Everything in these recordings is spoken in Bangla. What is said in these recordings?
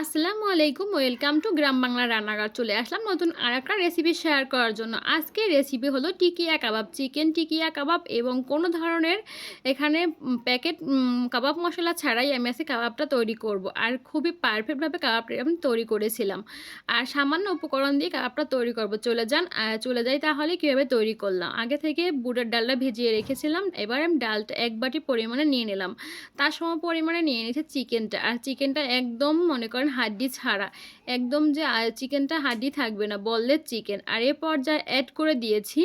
আসসালামু আলাইকুম, ওয়েলকাম টু গ্রাম বাংলা রান্নাঘর। চলে আসলাম নতুন আর একটা রেসিপি শেয়ার করার জন্য। আজকে রেসিপি হলো টিকিয়া কাবাব চিকেন টিকিয়া কাবাব এবং কোনো ধরনের এখানে প্যাকেট কাবাব মশলা ছাড়াই আমি আজকে কাবাবটা তৈরি করব। আর খুবই পারফেক্টভাবে কাবাবটা আমি তৈরি করেছিলাম। আর সামান্য উপকরণ দিয়ে কাবাবটা তৈরি করব। চলে যান চলে যাই তাহলে কীভাবে তৈরি করলাম। আগে থেকে বুটের ডালটা ভিজিয়ে রেখেছিলাম, এবার আমি ডালটা এক বাটি পরিমাণে নিয়ে নিলাম। তার সম পরিমাণে নিয়ে নিয়েছে চিকেনটা আর চিকেনটা একদম মনে করেন হাড্ডি ছাড়া। একদম যে চিকেনটা হাড্ডি থাকবে না বললে চিকেন। আর এ পর্যায়ে অ্যাড করে দিয়েছি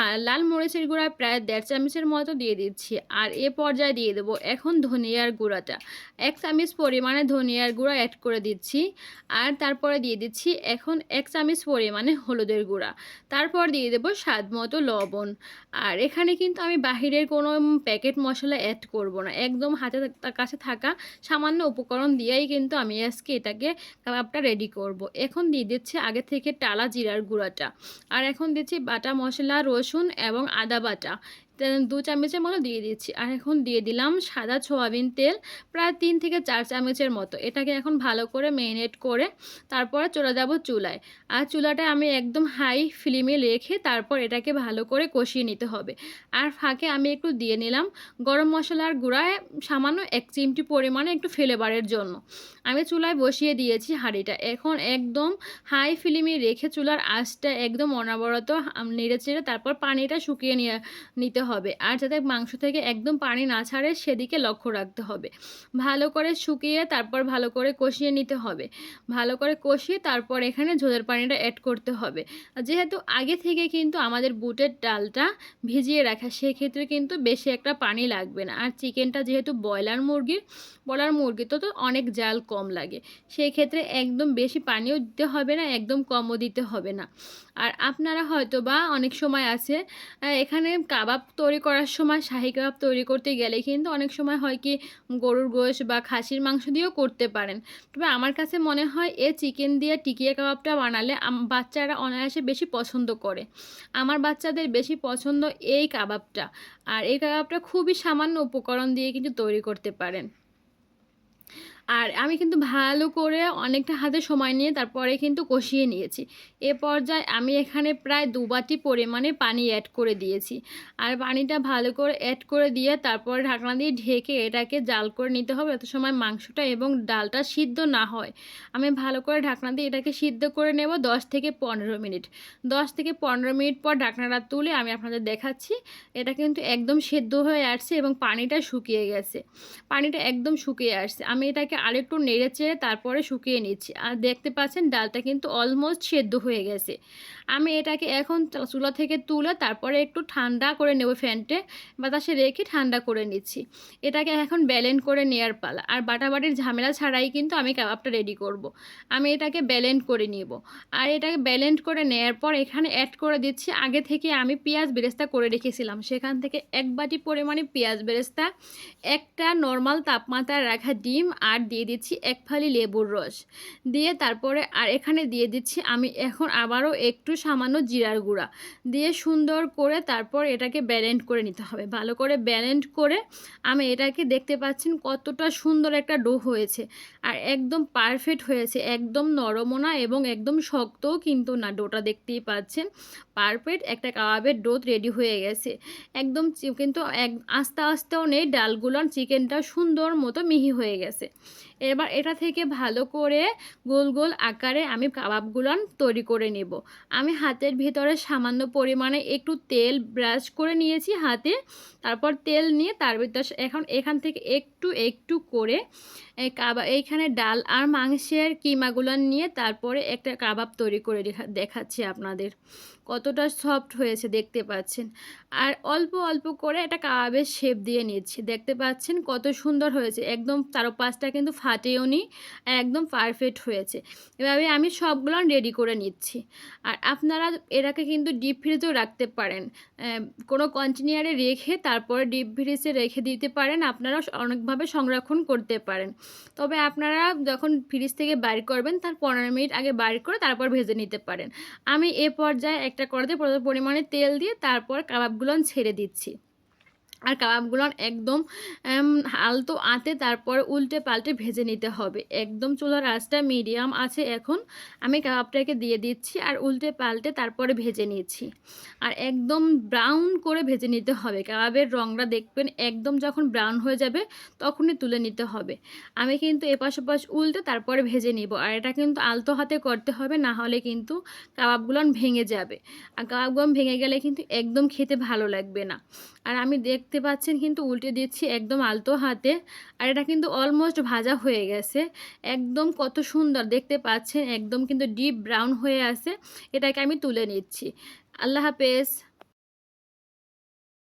আর লাল মরিচের গুঁড়া প্রায় দেড় চামচের মতো দিয়ে দিচ্ছি। আর এ পর্যায়ে দিয়ে দেবো এখন ধনিয়ার গুঁড়াটা। এক চামচ পরিমাণে ধনিয়ার গুঁড়া অ্যাড করে দিচ্ছি। আর তারপরে দিয়ে দিচ্ছি এখন এক চামচ পরিমাণে হলুদের গুঁড়া। তারপর দিয়ে দেবো স্বাদ মতো লবণ। আর এখানে কিন্তু আমি বাহিরের কোনো প্যাকেট মশলা অ্যাড করব না। একদম হাতে কাছে থাকা সামান্য উপকরণ দিয়েই কিন্তু আমি আজকে এটাকে কাবাবটা রেডি করব। এখন দিয়ে দিচ্ছে আগে থেকে টালা জিরার গুঁড়াটা আর এখন দিচ্ছি বাটা মশলা, রসুন এবং আদা বাটা দু চামচের মতো দিয়ে দিচ্ছি। আর এখন দিয়ে দিলাম সাদা সোয়াবিন তেল, প্রায় তিন থেকে চার চামচের মতো। এটাকে এখন ভালো করে মেরিনেট করে তারপরে চলে যাব চুলায়। আর চুলাটা আমি একদম হাই ফ্লেমে রেখে তারপর এটাকে ভালো করে কষিয়ে নিতে হবে। আর ফাঁকে আমি একটু দিয়ে নিলাম গরম মশলার গুঁড়ায় সামান্য এক চিমটি পরিমাণে একটু ফ্লেভারের জন্য। আমি চুলায় বসিয়ে দিয়েছি হাঁড়িটা। এখন একদম হাই ফ্লেমে রেখে চুলার আঁচটা একদম অনবরত নেড়ে চেড়ে তারপর পানিটা শুকিয়ে নিয়ে নিতে হবে। আর যাতে মাংস থেকে একদম পানি না ছাড়ে, সেদিকে লক্ষ্য রাখতে হবে। ভালো করে শুকিয়ে তারপর ভালো করে কষিয়ে নিতে হবে। ভালো করে কষিয়ে তারপর এখানে ঝোলের পানিটা অ্যাড করতে হবে। যেহেতু আগে থেকে কিন্তু আমাদের বুটের ডালটা ভিজিয়ে রাখা, সেক্ষেত্রে কিন্তু বেশি একটা পানি লাগবে না। আর চিকেনটা যেহেতু ব্রয়লার মুরগির, ব্রয়লার মুরগি তো তো অনেক জাল কম লাগে। সেই ক্ষেত্রে একদম বেশি পানিও দিতে হবে না, একদম কমও দিতে হবে না। আর আপনারা হয়তো বা অনেক সময় আছে এখানে কাবাব তৈরি করার সময় শাহি কাবাব তৈরি করতে গেলে কিন্তু অনেক সময় হয় কি গরুর গোশ বা খাসির মাংস দিয়েও করতে পারেন। তবে আমার কাছে মনে হয় এ চিকেন দিয়ে টিকিয়া কাবাবটা বানালে বাচ্চারা অনায়াসে বেশি পছন্দ করে। আমার বাচ্চাদের বেশি পছন্দ এই কাবাবটা। আর এই কাবাবটা খুবই সামান্য উপকরণ দিয়ে কিন্তু তৈরি করতে পারেন। আর আমি কিন্তু ভালো করে অনেকটা হাতে সময় নিয়ে তারপরে কিন্তু কষিয়ে নিয়েছি। এ পর্যায়ে আমি এখানে প্রায় দু বাটি পরিমাণে পানি অ্যাড করে দিয়েছি। আর পানিটা ভালো করে অ্যাড করে দিয়ে তারপরে ঢাকনা দিয়ে ঢেকে এটাকে জাল করে নিতে হবে এত সময় মাংসটা এবং ডালটা সিদ্ধ না হয়। আমি ভালো করে ঢাকনা দিয়ে এটাকে সিদ্ধ করে নেব দশ থেকে পনেরো মিনিট। দশ থেকে পনেরো মিনিট পর ঢাকনাটা তুলে আমি আপনাদের দেখাচ্ছি। এটা কিন্তু একদম সেদ্ধ হয়ে আসছে এবং পানিটা শুকিয়ে গেছে। পানিটা একদম শুকিয়ে আসছে। আমি এটাকে আরেকটু নেড়ে চেড়ে তারপরে শুকিয়ে নিচ্ছি। আর দেখতে পাচ্ছেন, ডালটা কিন্তু অলমোস্ট সেদ্ধ হয়ে গেছে। আমি এটাকে এখন চুলা থেকে তুলে তারপরে একটু ঠান্ডা করে নেব ফ্যানটে, বাতাসে রেখে ঠান্ডা করে নিচ্ছি। এটাকে এখন ব্যালেন্ড করে নেওয়ার পালা। আর বাটাবাটির ঝামেলা ছাড়াই কিন্তু আমি কাবাবটা রেডি করব। আমি এটাকে ব্যালেন্ড করে নিব। আর এটাকে ব্যালেন্ড করে নেওয়ার পর এখানে অ্যাড করে দিচ্ছি, আগে থেকে আমি পেঁয়াজ বেরেস্তা করে রেখেছিলাম। সেখান থেকে এক বাটি পরিমাণে পেঁয়াজ বেরেস্তা, একটা নর্মাল তাপমাত্রায় রাখা ডিম, আর দিয়ে দিচ্ছি এক ফালি লেবুর রস। দিয়ে তারপরে আর এখানে দিয়ে দিচ্ছি, আমি এখন আবারও একটু সামান্য জিরার গুঁড়া দিয়ে সুন্দর করে তারপর এটাকে ব্যালেন্ড করে নিতে হবে। ভালো করে ব্যালেন্ড করে আমি এটাকে দেখতে পাচ্ছেন কতটা সুন্দর একটা ডো হয়েছে। আর একদম পারফেক্ট হয়েছে, একদম নরমও না এবং একদম শক্তও কিন্তু না ডোটা দেখতেই পাচ্ছেন। পারফেক্ট একটা কাবাবের ডো রেডি হয়ে গেছে। একদম কিন্তু এক, আস্তে আস্তেও নেই ডালগুলোর চিকেনটা সুন্দর মতো মিহি হয়ে গেছে। এবার এটা থেকে ভালো করে গোল গোল আকারে আমি কাবাবগুলো তৈরি করে নেব। আমি হাতের ভিতরে সামান্য পরিমাণে একটু তেল ব্রাশ করে নিয়েছি হাতে, তারপর তেল নিয়ে তার ভিতর এখন এখান থেকে একটু একটু করে এই কাবা, এইখানে ডাল আর মাংসের কিমাগুলো নিয়ে তারপরে একটা কাবাব তৈরি করে দেখা- দেখাচ্ছি আপনাদের। কতটা সফট হয়েছে দেখতে পাচ্ছেন। আর অল্প অল্প করে একটা কাবাবের শেপ দিয়ে নিচ্ছি। দেখতে পাচ্ছেন কত সুন্দর হয়েছে। একদম তারও পাঁচটা কিন্তু ফাটেও নি, একদম পারফেক্ট হয়েছে। এভাবে আমি সবগুলো রেডি করে নিচ্ছি। আর আপনারা এটাকে কিন্তু ডিপ ফ্রিজেও রাখতে পারেন। কোনো কন্টেনারে রেখে তারপরে ডিপ ফ্রিজে রেখে দিতে পারেন। আপনারা অনেকভাবে সংরক্ষণ করতে পারেন। তবে আপনারা যখন ফ্রিজ থেকে বাইর করবেন, তার পনেরো মিনিট আগে বাইর করে তারপর ভেজে নিতে পারেন। আমি এ পর্যায়ে একটা কড়াতে পরিমাণে তেল দিয়ে তারপর কাবাবগুলো ছেড়ে দিচ্ছি। আর কাবাবগুলো একদম আলতো আঁতে তারপর উল্টে পাল্টে ভেজে নিতে হবে। একদম চুলার আঁচটা মিডিয়াম আছে এখন। আমি কাবাবটাকে দিয়ে দিচ্ছি আর উল্টে পাল্টে তারপরে ভেজে নিচ্ছি। আর একদম ব্রাউন করে ভেজে নিতে হবে। কাবাবের রঙটা দেখবেন একদম যখন ব্রাউন হয়ে যাবে তখনই তুলে নিতে হবে। আমি কিন্তু এপাশ ওপাশ উল্টে তারপরে ভেজে নিব। আর এটা কিন্তু আলতো হাতে করতে হবে, না হলে কিন্তু কাবাবগুলো ভেঙে যাবে। আর কাবাবগুলো ভেঙে গেলে কিন্তু একদম খেতে ভালো লাগবে না। আর আমি দেখতে পাচ্ছেন কিন্তু উল্টে দিচ্ছি একদম আলতো হাতে। আর এটা কিন্তু অলমোস্ট ভাজা হয়ে গেছে। একদম কত সুন্দর দেখতে পাচ্ছেন, একদম কিন্তু ডিপ ব্রাউন হয়ে আছে। এটাকে আমি তুলে নিচ্ছি। আল্লাহ হাফেজ।